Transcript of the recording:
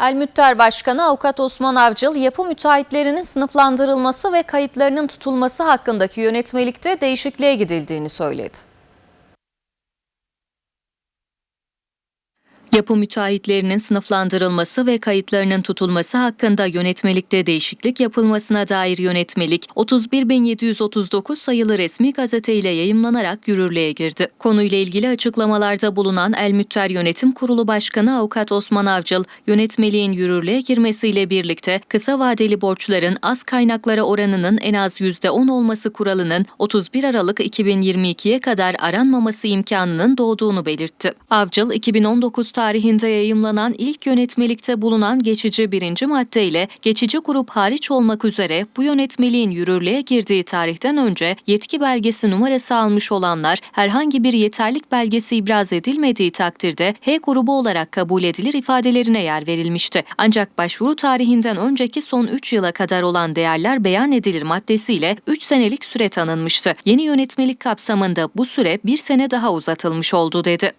Elmütter Başkanı Avukat Osman Avcıl, yapı müteahhitlerinin sınıflandırılması ve kayıtlarının tutulması hakkındaki yönetmelikte değişikliğe gidildiğini söyledi. Yapı müteahhitlerinin sınıflandırılması ve kayıtlarının tutulması hakkında yönetmelikte değişiklik yapılmasına dair yönetmelik 31.739 sayılı resmi gazete ile yayımlanarak yürürlüğe girdi. Konuyla ilgili açıklamalarda bulunan El Mütter Yönetim Kurulu Başkanı Avukat Osman Avcıl, yönetmeliğin yürürlüğe girmesiyle birlikte kısa vadeli borçların az kaynaklara oranının en az %10 olması kuralının 31 Aralık 2022'ye kadar aranmaması imkanının doğduğunu belirtti. Avcıl, 2019 tarihinde yayımlanan ilk yönetmelikte bulunan geçici birinci madde ile geçici grup hariç olmak üzere bu yönetmeliğin yürürlüğe girdiği tarihten önce yetki belgesi numarası almış olanlar herhangi bir yeterlik belgesi ibraz edilmediği takdirde H grubu olarak kabul edilir ifadelerine yer verilmişti. Ancak başvuru tarihinden önceki son 3 yıla kadar olan değerler beyan edilir maddesiyle 3 senelik süre tanınmıştı. Yeni yönetmelik kapsamında bu süre bir sene daha uzatılmış oldu dedi.